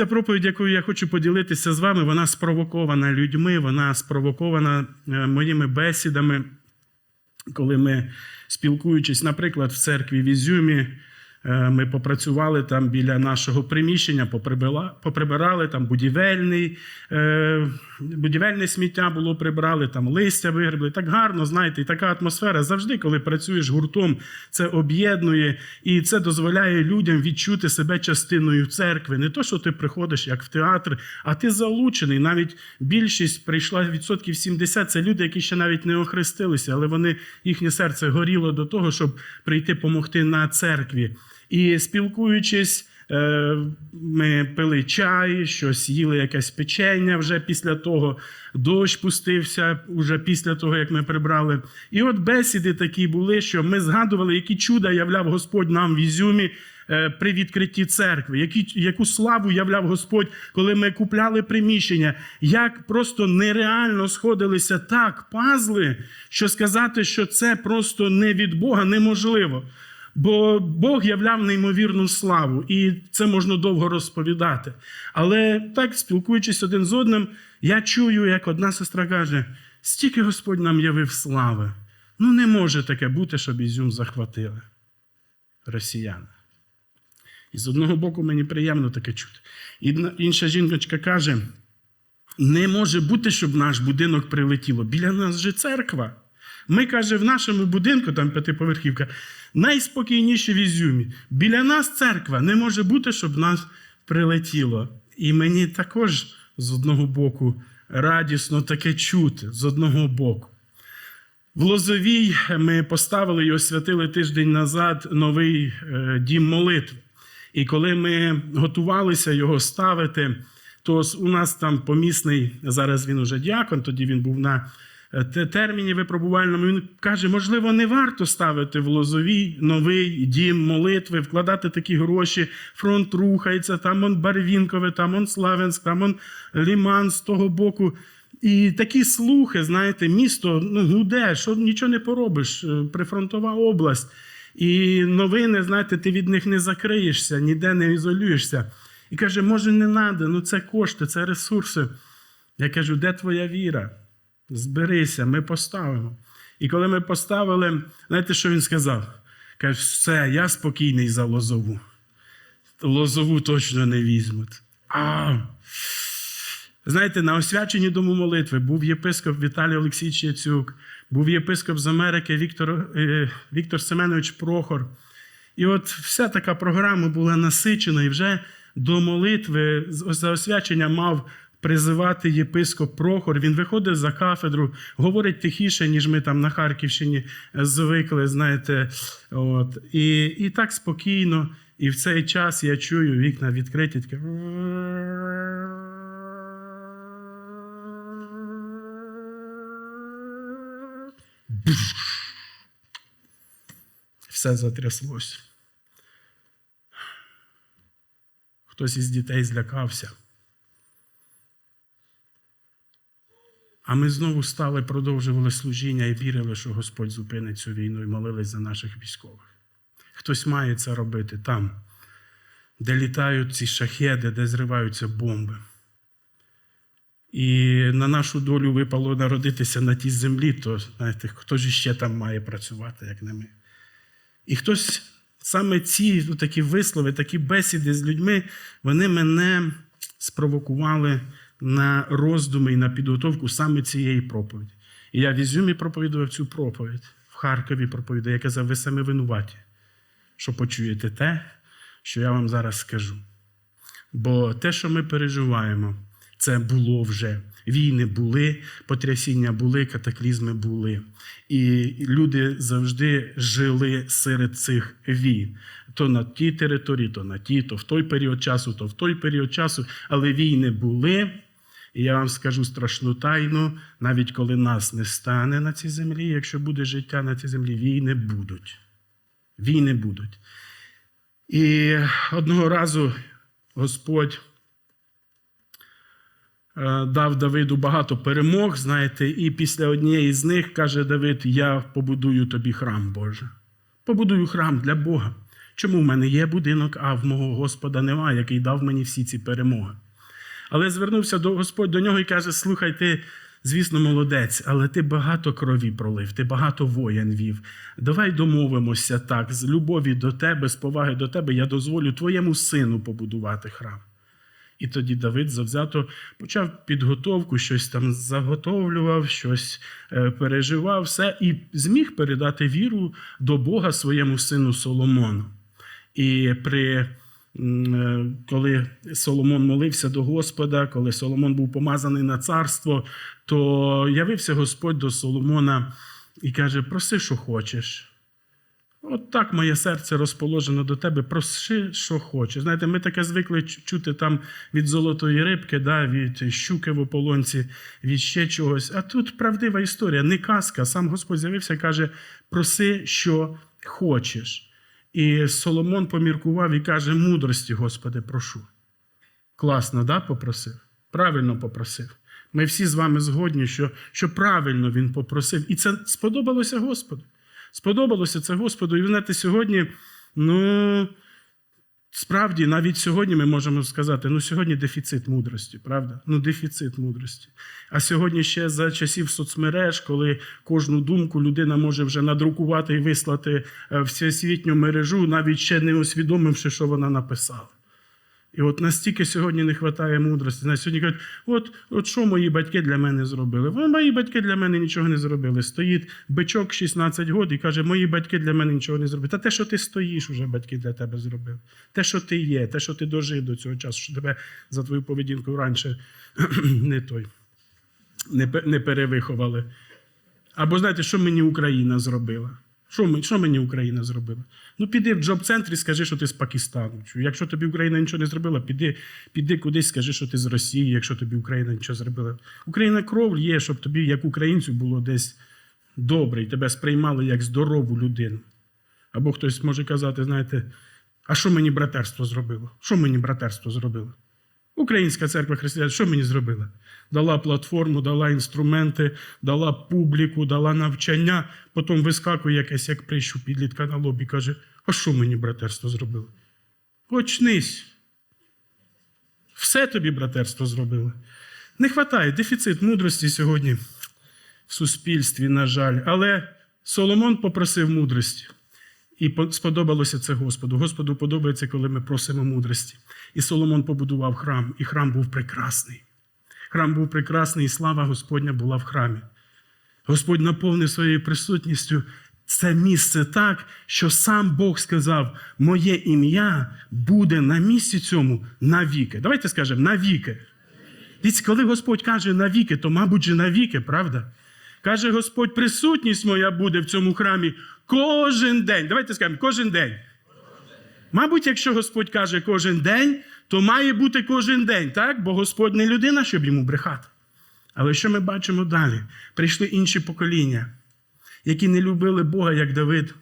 Ця проповідь, якою я хочу поділитися з вами, вона спровокована людьми, вона спровокована е, моїми бесідами, коли ми, спілкуючись, наприклад, в церкві в Ізюмі, ми попрацювали там біля нашого приміщення, поприбирали там будівельний, е, будівельне сміття було прибрали, там листя вигребли. Так гарно, знаєте, і така атмосфера завжди, коли працюєш гуртом, це об'єднує і це дозволяє людям відчути себе частиною церкви. Не то, що ти приходиш як в театр, а ти залучений. Навіть більшість прийшла відсотків 70 Це люди, які ще навіть не охрестилися, але вони їхнє серце горіло до того, щоб прийти помогти на церкві. І спілкуючись. Е, Ми пили чай, щось їли якесь печення вже після того. Дощ пустився вже після того, як ми прибрали. І от бесіди такі були, що ми згадували, які чуда являв Господь нам в Ізюмі е, при відкритті церкви, які, яку славу являв Господь, коли ми купляли приміщення, як просто нереально сходилися так пазли, що сказати, що це просто не від Бога неможливо. Бо Бог являв неймовірну славу, і це можна довго розповідати. Але так, спілкуючись один з одним, я чую, як одна сестра каже: стільки Господь нам явив слави. Ну, не може таке бути, щоб Ізюм захватили росіяни. І з одного боку, мені приємно таке чути. Інша жіночка каже: не може бути, щоб наш будинок прилетіло. Біля нас же церква. Ми, каже, в нашому будинку, там п'ятиповерхівка, найспокійніше в Ізюмі. Біля нас церква. Не може бути, щоб нас прилетіло. І мені також з одного боку радісно таке чути, з одного боку. В Лозовій ми поставили і освятили тиждень назад новий е, дім молитви. І коли ми готувалися його ставити, то у нас там помісний, зараз він уже діакон, тоді він був на терміні випробувальному. Він каже, можливо, не варто ставити в Лозовій новий дім молитви, вкладати такі гроші. Фронт рухається, там он Барвінкове, там он Славянськ, там он Ліман з того боку. І такі слухи, знаєте, місто ну, гуде, що нічого не поробиш, е, прифронтова область. І новини, знаєте, ти від них не закриєшся, ніде не ізолюєшся. І каже, може, не треба, ну це кошти, це ресурси. Я кажу, де твоя віра? Зберися, ми поставимо. І коли ми поставили, знаєте, що він сказав? Каже, все, я спокійний за лозову. Лозову точно не візьмуть. А, Знаєте, на освяченні дому молитви був єпископ Віталій Олексійович Яцюк, був єпископ з Америки Віктор, е, Віктор Семенович Прохор. І от вся така програма була насичена, і вже до молитви за освячення мав призивати єпископ Прохор. Він виходить за кафедру, говорить тихіше, ніж ми там на Харківщині е, звикли, знаєте. От. І, і так спокійно. І в цей час я чую вікна відкриті. Таке... Все затряслось. Хтось із дітей злякався. А ми знову стали, продовжували служіння і вірили, що Господь зупинить цю війну і молились за наших військових. Хтось має це робити там, де літають ці шахеди, де зриваються бомби. І на нашу долю випало народитися на тій землі, то знаєте, хто ж іще там має працювати, як не ми. І хтось саме ці ну, такі вислови, такі бесіди з людьми, вони мене спровокували на роздуми і на підготовку саме цієї проповіді. І я в Ізюмі проповідував цю проповідь, в Харкові проповідав, я казав, ви саме винуваті, що почуєте те, що я вам зараз скажу. Бо те, що ми переживаємо, це було вже. Війни були, потрясіння були, катаклізми були. І люди завжди жили серед цих війн. То на тій території, то на тій, то в той період часу, то в той період часу. Але війни були. І я вам скажу страшну тайну, навіть коли нас не стане на цій землі, якщо буде життя на цій землі, війни будуть. Війни будуть. І одного разу Господь е, дав Давиду багато перемог, знаєте, і після однієї з них каже Давид: Я побудую тобі храм Боже. Побудую храм для Бога. Чому в мене є будинок, а в мого Господа немає, який дав мені всі ці перемоги? Але звернувся до Господь до нього і каже: Слухай, ти, звісно, молодець, але ти багато крові пролив, ти багато воєн вів. Давай домовимося так, з любові до тебе, з поваги до тебе, я дозволю твоєму сину побудувати храм. І тоді Давид завзято почав підготовку, щось там заготовлював, щось е, переживав, все, і зміг передати віру до Бога своєму сину Соломону. І при, коли Соломон молився до Господа, коли Соломон був помазаний на царство, то явився Господь до Соломона і каже: проси, що хочеш. От так моє серце розположено до тебе, проси, що хочеш. Знаєте, ми таке звикли чути там від золотої рибки, да, від щуки в ополонці, від ще чогось. А тут правдива історія, не казка. Сам Господь з'явився і каже: проси, що хочеш. І Соломон поміркував і каже: мудрості, Господи, прошу. Класно, да, попросив? Правильно попросив. Ми всі з вами згодні, що, що правильно він попросив. І це сподобалося Господу. Сподобалося це Господу. І ви знаєте, сьогодні, ну, справді, навіть сьогодні ми можемо сказати, ну сьогодні дефіцит мудрості, правда? Ну, дефіцит мудрості. А сьогодні ще за часів соцмереж, коли кожну думку людина може вже надрукувати і вислати е, всесвітню мережу, навіть ще не усвідомивши, що вона написала. І от настільки сьогодні не вистачає мудрості. Знаєте, сьогодні кажуть, от, от що мої батьки для мене зробили? Вони, мої батьки для мене нічого не зробили. Стоїть бичок 16 років і каже, мої батьки для мене нічого не зробили. Та те, що ти стоїш, уже батьки для тебе зробили. Те, що ти є, те, що ти дожив до цього часу, що тебе за твою поведінку раніше не той, не перевиховали. Або знаєте, що мені Україна зробила? Що, ми- що мені Україна зробила? Ну, піди в джоб-центр і скажи, що ти з Пакистану. Якщо тобі Україна нічого не зробила, піди, піди кудись, скажи, що ти з Росії, якщо тобі Україна нічого зробила. Україна кров є, щоб тобі, як українцю, було десь добре, і тебе сприймали як здорову людину. Або хтось може казати, знаєте, а що мені братерство зробило? Що мені братерство зробило? Українська церква християн, що мені зробила? Дала платформу, дала інструменти, дала публіку, дала навчання, потім вискакує якесь, як прищу підлітка на лобі, каже: а що мені братерство зробило? Очнись. Все тобі братерство зробило. Не вистачає дефіцит мудрості сьогодні в суспільстві, на жаль. Але Соломон попросив мудрості. І сподобалося це Господу. Господу подобається, коли ми просимо мудрості. І Соломон побудував храм, і храм був прекрасний. Храм був прекрасний, і слава Господня була в храмі. Господь наповнив своєю присутністю це місце так, що сам Бог сказав: Моє ім'я буде на місці цьому навіки. Давайте скажемо навіки. Дивіться, коли Господь каже навіки, то, мабуть, же навіки, правда? Каже Господь, присутність моя буде в цьому храмі кожен день. Давайте скажемо, кожен день. Мабуть, якщо Господь каже кожен день, то має бути кожен день, так? Бо Господь не людина, щоб йому брехати. Але що ми бачимо далі? Прийшли інші покоління, які не любили Бога, як Давид,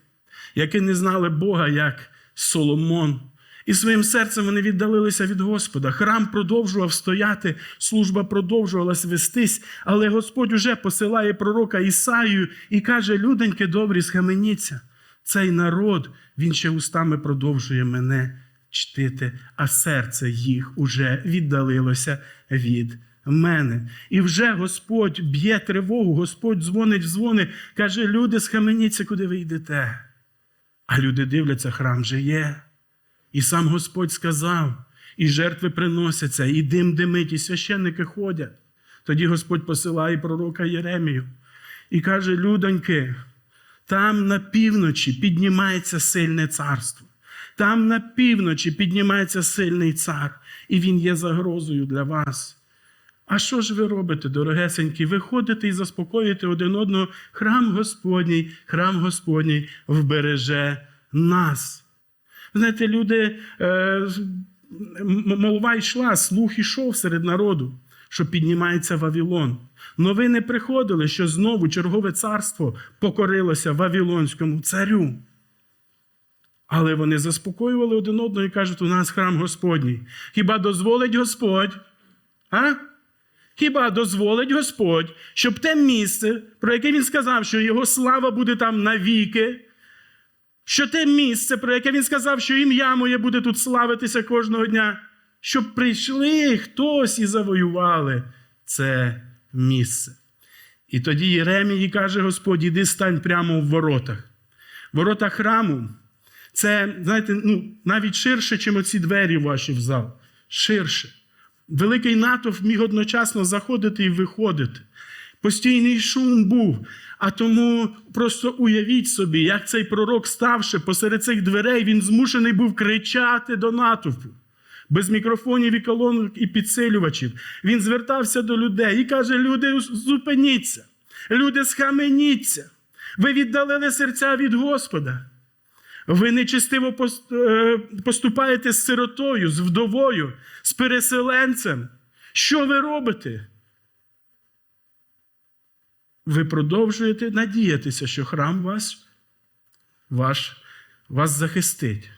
які не знали Бога, як Соломон. І своїм серцем вони віддалилися від Господа. Храм продовжував стояти, служба продовжувалась вестись, але Господь уже посилає пророка Ісаю і каже: Люденьки добрі, схаменіться. Цей народ, він ще устами продовжує мене чтити, а серце їх уже віддалилося від мене. І вже Господь б'є тривогу, Господь дзвонить в дзвони, каже: люди, схаменіться, куди ви йдете. А люди дивляться, храм же є. І сам Господь сказав, і жертви приносяться, і дим димить, і священники ходять. Тоді Господь посилає пророка Єремію і каже: Людоньки, там на півночі піднімається сильне царство. Там на півночі піднімається сильний цар, і він є загрозою для вас. А що ж ви робите, дорогесенькі? Ви ходите і заспокоїте один одного. Храм Господній, храм Господній вбереже нас. Знаєте, люди, е, молва йшла, слух ішов серед народу, що піднімається Вавилон. Новини приходили, що знову чергове царство покорилося Вавилонському царю. Але вони заспокоювали один одного і кажуть, у нас храм Господній. Хіба дозволить Господь? А? Хіба дозволить Господь, щоб те місце, про яке він сказав, що його слава буде там навіки, що те місце, про яке він сказав, що ім'я моє буде тут славитися кожного дня, щоб прийшли хтось і завоювали це місце. І тоді Єремії каже Господь, іди стань прямо в воротах. Ворота храму це, знаєте, ну, навіть ширше, ніж оці двері ваші в зал. Ширше. Великий натовп міг одночасно заходити і виходити. Постійний шум був. А тому просто уявіть собі, як цей пророк, ставши посеред цих дверей, він змушений був кричати до натовпу. Без мікрофонів і колонок і підсилювачів. Він звертався до людей і каже: люди, зупиніться, люди, схаменіться. Ви віддалили серця від Господа. Ви нечестиво е, поступаєте з сиротою, з вдовою, з переселенцем. Що ви робите? Ви продовжуєте надіятися, що храм вас, ваш, вас захистить.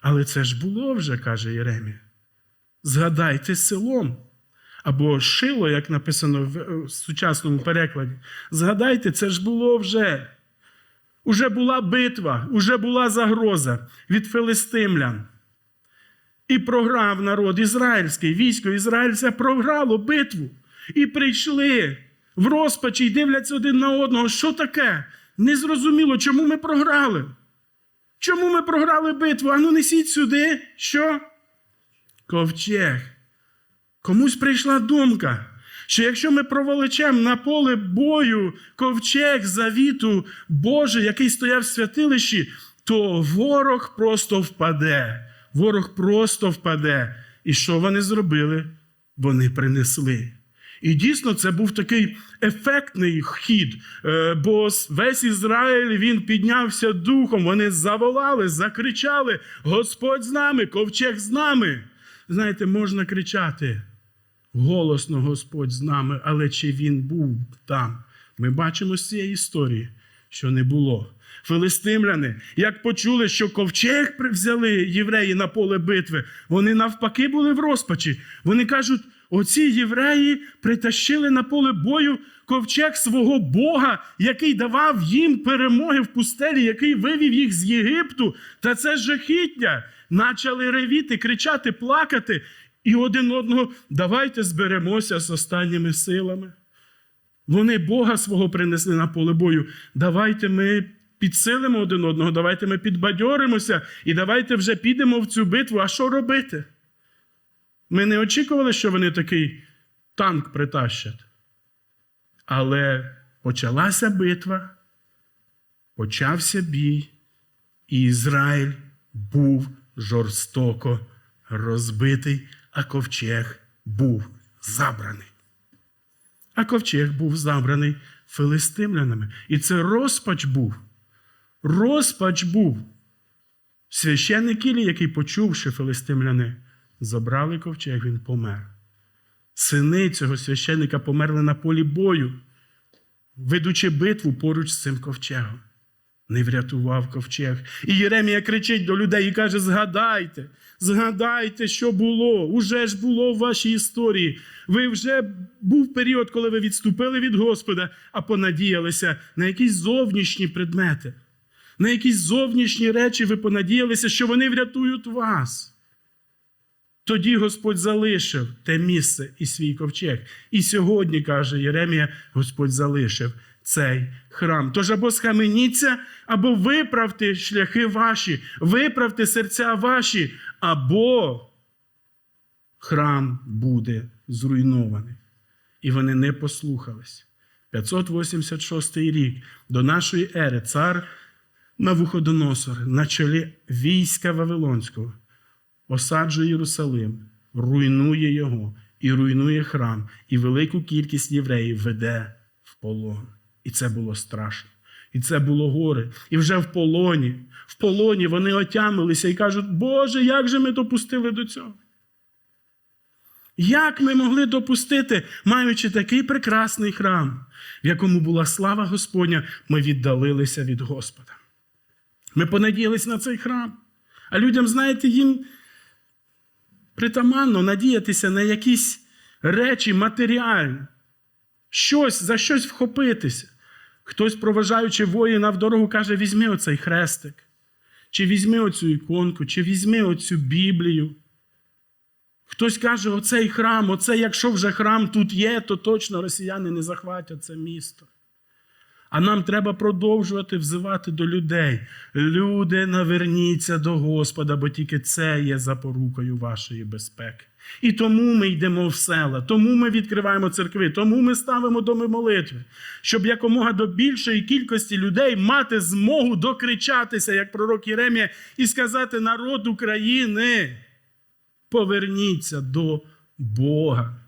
Але це ж було вже, каже Єремія. Згадайте селом. Або шило, як написано в е, сучасному перекладі. Згадайте, це ж було вже. Уже була битва, уже була загроза від филистимлян. І програв народ ізраїльський, військо ізраїльське програло битву. І прийшли в розпачі і дивляться один на одного. Що таке? Незрозуміло, чому ми програли. Чому ми програли битву? Ану, несіть сюди. Що? Ковчег. Комусь прийшла думка, що якщо ми проволочемо на поле бою ковчег завіту Божий, який стояв в святилищі, то ворог просто впаде. Ворог просто впаде. І що вони зробили? Вони принесли. І дійсно це був такий ефектний хід, е, бо весь Ізраїль він піднявся духом. Вони заволали, закричали: Господь з нами, ковчег з нами. Знаєте, можна кричати голосно Господь з нами, але чи він був там? Ми бачимо з цієї історії, що не було. Филистимляни, як почули, що ковчег взяли євреї на поле битви, вони навпаки були в розпачі. Вони кажуть: оці євреї притащили на поле бою ковчег свого Бога, який давав їм перемоги в пустелі, який вивів їх з Єгипту. Та це жахіття. Начали ревіти, кричати, плакати. І один одного давайте зберемося з останніми силами. Вони Бога свого принесли на поле бою. Давайте ми підсилимо один одного, давайте ми підбадьоримося і давайте вже підемо в цю битву. А що робити? Ми не очікували, що вони такий танк притащать. Але почалася битва, почався бій, і Ізраїль був жорстоко розбитий, а ковчег був забраний. А ковчег був забраний филистимлянами. І це розпач був. Розпач був. Священник Ілі, який, почувши филистимляни, забрали ковчег, він помер. Сини цього священника померли на полі бою, ведучи битву поруч з цим ковчегом. Не врятував ковчег. І Єремія кричить до людей і каже: Згадайте, згадайте, що було. Уже ж було в вашій історії. Ви вже був період, коли ви відступили від Господа, а понадіялися на якісь зовнішні предмети, на якісь зовнішні речі ви понадіялися, що вони врятують вас. Тоді Господь залишив те місце і свій ковчег. І сьогодні, каже Єремія, Господь залишив цей храм. Тож або схаменіться, або виправте шляхи ваші, виправте серця ваші, або храм буде зруйнований. І вони не послухались. 586 рік до нашої ери цар Навуходоносор на чолі війська Вавилонського осаджує Єрусалим, руйнує його і руйнує храм, і велику кількість євреїв веде в полон. І це було страшно. І це було горе. І вже в полоні, в полоні вони отямилися і кажуть, Боже, як же ми допустили до цього? Як ми могли допустити, маючи такий прекрасний храм, в якому була слава Господня, ми віддалилися від Господа. Ми понадіялись на цей храм. А людям, знаєте, їм притаманно надіятися на якісь речі матеріальні, щось, за щось вхопитися. Хтось, проважаючи воїна в дорогу, каже: візьми оцей хрестик. Чи візьми оцю іконку, чи візьми оцю Біблію. Хтось каже, оцей храм, оце якщо вже храм тут є, то точно росіяни не захватять це місто. А нам треба продовжувати взивати до людей. Люди, наверніться до Господа, бо тільки це є запорукою вашої безпеки. І тому ми йдемо в села, тому ми відкриваємо церкви, тому ми ставимо доми молитви, щоб якомога до більшої кількості людей мати змогу докричатися, як пророк Єремія, і сказати народ України: поверніться до Бога.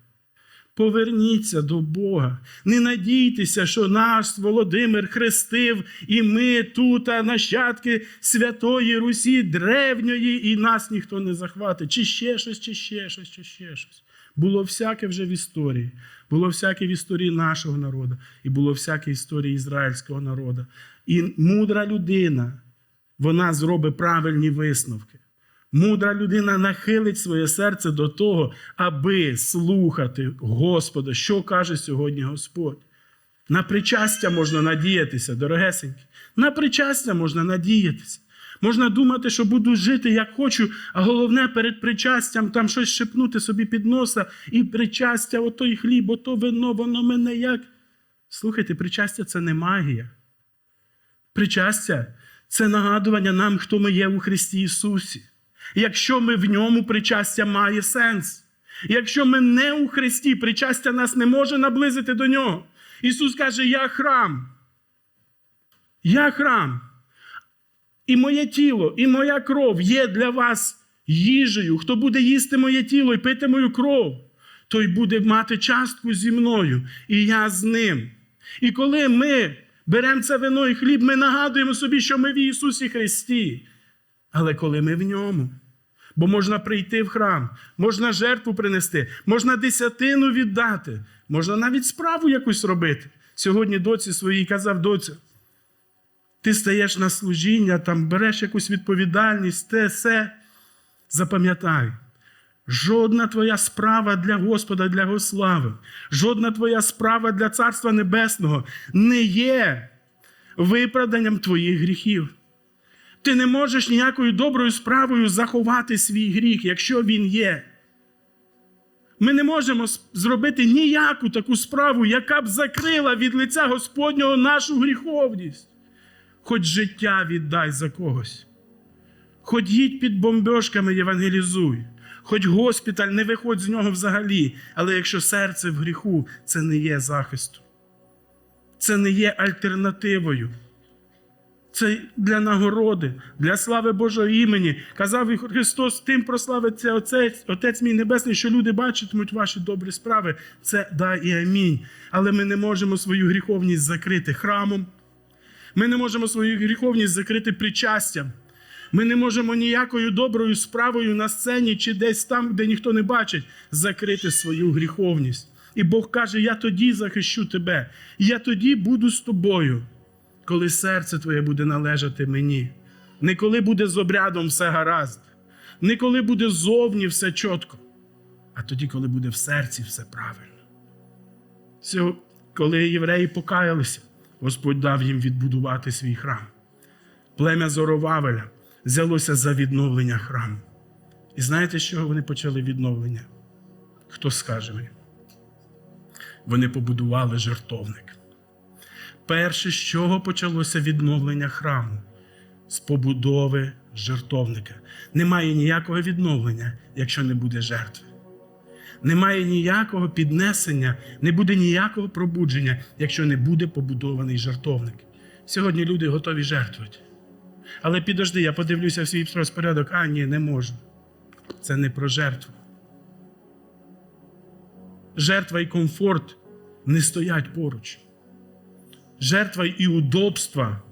Поверніться до Бога. Не надійтеся, що наш Володимир хрестив, і ми тут, нащадки Святої Русі древньої, і нас ніхто не захватить. Чи ще щось, чи ще щось, чи ще щось. Було всяке вже в історії. Було всяке в історії нашого народу, і було всяке в історії ізраїльського народу. І мудра людина, вона зробить правильні висновки. Мудра людина нахилить своє серце до того, аби слухати Господа, що каже сьогодні Господь. На причастя можна надіятися, дорогесенькі. На причастя можна надіятися. Можна думати, що буду жити як хочу, а головне перед причастям там щось шепнути собі під носа, і причастя, ото і хліб, ото вино, воно мене як. Слухайте, причастя це не магія. Причастя це нагадування нам, хто ми є у Христі Ісусі. Якщо ми в ньому причастя має сенс. Якщо ми не у Христі, причастя нас не може наблизити до нього. Ісус каже: Я храм. Я храм. І моє тіло, і моя кров є для вас їжею. Хто буде їсти моє тіло і пити мою кров, той буде мати частку зі мною, і я з ним. І коли ми беремо це вино і хліб, ми нагадуємо собі, що ми в Ісусі Христі. Але коли ми в ньому, бо можна прийти в храм, можна жертву принести, можна десятину віддати, можна навіть справу якусь робити. Сьогодні доці своїй казав доця, ти стаєш на служіння, там береш якусь відповідальність, те все. Запам'ятай, жодна твоя справа для Господа, для Його слави, жодна твоя справа для Царства Небесного не є виправданням твоїх гріхів. Ти не можеш ніякою доброю справою заховати свій гріх, якщо він є. Ми не можемо зробити ніяку таку справу, яка б закрила від лиця Господнього нашу гріховність. Хоч життя віддай за когось. Хоч їдь під бомбьошками євангелізуй, хоч госпіталь, не виходь з нього взагалі. Але якщо серце в гріху, це не є захистом. Це не є альтернативою. Це для нагороди, для слави Божого імені. Казав і Христос, тим прославиться Отець, Отець мій Небесний, що люди бачитимуть ваші добрі справи. Це да і амінь. Але ми не можемо свою гріховність закрити храмом. Ми не можемо свою гріховність закрити причастям. Ми не можемо ніякою доброю справою на сцені чи десь там, де ніхто не бачить, закрити свою гріховність. І Бог каже: Я тоді захищу тебе, я тоді буду з тобою коли серце твоє буде належати мені, не коли буде з обрядом все гаразд, не коли буде зовні все чітко, а тоді, коли буде в серці все правильно. Коли євреї покаялися, Господь дав їм відбудувати свій храм. Плем'я Зоровавеля взялося за відновлення храму. І знаєте, з чого вони почали відновлення? Хто скаже мені? Вони побудували жертовник. Перше, з чого почалося відновлення храму? З побудови жертовника. Немає ніякого відновлення, якщо не буде жертви. Немає ніякого піднесення, не буде ніякого пробудження, якщо не буде побудований жертовник. Сьогодні люди готові жертвувати. Але підожди, я подивлюся в свій розпорядок, а ні, не можу. Це не про жертву. Жертва і комфорт не стоять поруч жертва і удобства,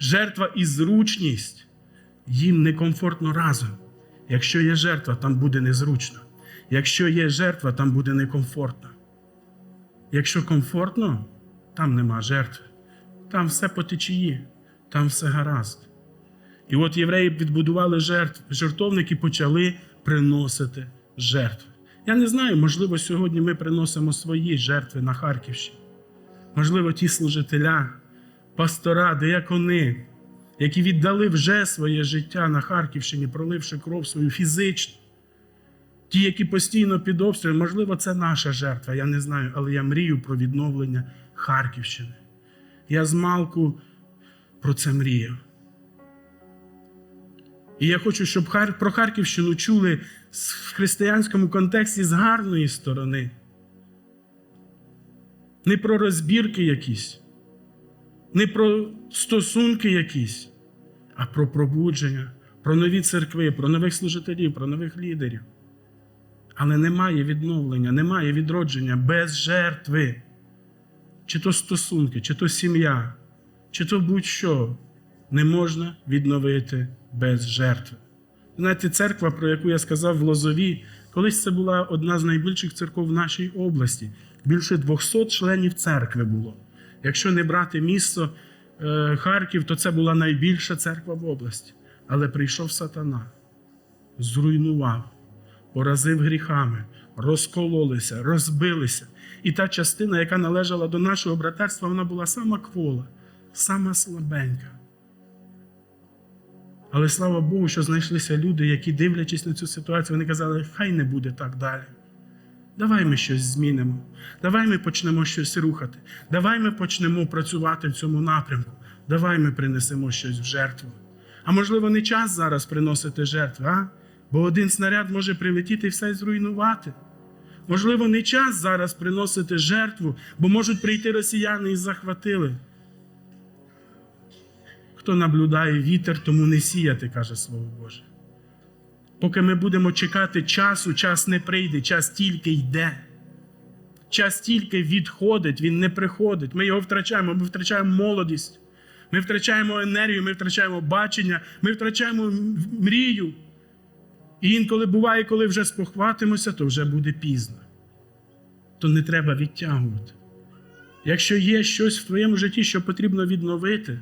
жертва і зручність, їм некомфортно разом. Якщо є жертва, там буде незручно. Якщо є жертва, там буде некомфортно. Якщо комфортно, там нема жертви. Там все по течії, там все гаразд. І от євреї відбудували жертв, жертовники почали приносити жертви. Я не знаю, можливо, сьогодні ми приносимо свої жертви на Харківщині можливо, ті служителя, пастора, деякони, які віддали вже своє життя на Харківщині, проливши кров свою фізично. Ті, які постійно під обстрілом, можливо, це наша жертва, я не знаю, але я мрію про відновлення Харківщини. Я з малку про це мріяв. І я хочу, щоб про Харківщину чули в християнському контексті з гарної сторони. Не про розбірки якісь, не про стосунки якісь, а про пробудження, про нові церкви, про нових служителів, про нових лідерів. Але немає відновлення, немає відродження без жертви. Чи то стосунки, чи то сім'я, чи то будь-що не можна відновити без жертви. Знаєте, церква, про яку я сказав в Лозові, колись це була одна з найбільших церков в нашій області. Більше 200 членів церкви було. Якщо не брати місто е, Харків, то це була найбільша церква в області. Але прийшов сатана, зруйнував, поразив гріхами, розкололися, розбилися. І та частина, яка належала до нашого братерства, вона була сама квола, сама слабенька. Але слава Богу, що знайшлися люди, які, дивлячись на цю ситуацію, вони казали, хай не буде так далі. Давай ми щось змінимо. Давай ми почнемо щось рухати. Давай ми почнемо працювати в цьому напрямку. Давай ми принесемо щось в жертву. А можливо, не час зараз приносити жертви, а? Бо один снаряд може прилетіти і все зруйнувати. Можливо, не час зараз приносити жертву, бо можуть прийти росіяни і захватили. Хто наблюдає вітер, тому не сіяти, каже Слово Боже. Поки ми будемо чекати часу, час не прийде, час тільки йде. Час тільки відходить, він не приходить. Ми його втрачаємо, ми втрачаємо молодість, ми втрачаємо енергію, ми втрачаємо бачення, ми втрачаємо мрію. І інколи буває, коли вже спохватимося, то вже буде пізно. То не треба відтягувати. Якщо є щось в твоєму житті, що потрібно відновити,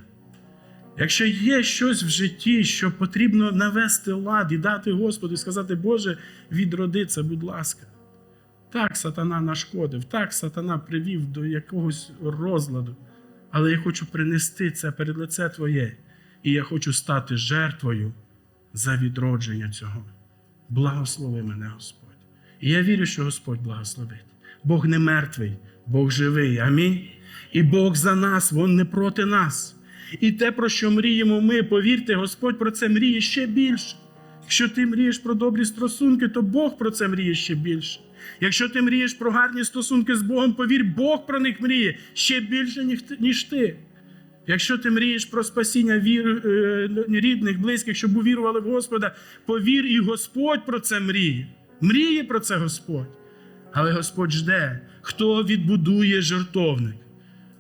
Якщо є щось в житті, що потрібно навести лад і дати Господу і сказати, Боже, відроди це, будь ласка. Так, сатана нашкодив, так, сатана привів до якогось розладу. Але я хочу принести це перед лице Твоє, і я хочу стати жертвою за відродження цього. Благослови мене, Господь. І я вірю, що Господь благословить. Бог не мертвий, Бог живий. Амінь. І Бог за нас, Він не проти нас. І те, про що мріємо ми, повірте, Господь про це мріє ще більше. Якщо ти мрієш про добрі стосунки, то Бог про це мріє ще більше. Якщо ти мрієш про гарні стосунки з Богом, повір, Бог про них мріє ще більше, ніж ти- Якщо ти мрієш про спасіння вір, е, рідних, близьких, щоб увірували в Господа, повір, і Господь про це мріє. Мріє про це Господь. Але Господь жде, хто відбудує жертовник,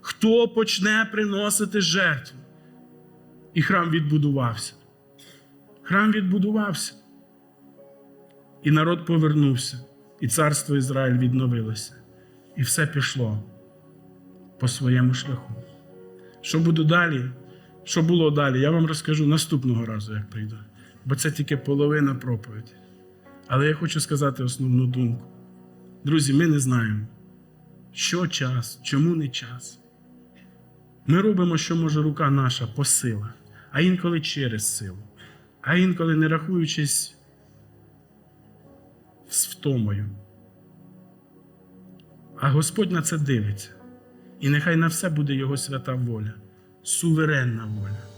хто почне приносити жертву. І храм відбудувався. Храм відбудувався. І народ повернувся, і царство Ізраїль відновилося. І все пішло по своєму шляху. Що буде далі? Що було далі? Я вам розкажу наступного разу, як прийду. Бо це тільки половина проповіді. Але я хочу сказати основну думку. Друзі, ми не знаємо, що час, чому не час. Ми робимо, що може рука наша по силах, а інколи через силу, а інколи не рахуючись з втомою. А Господь на це дивиться. І нехай на все буде Його свята воля, суверенна воля.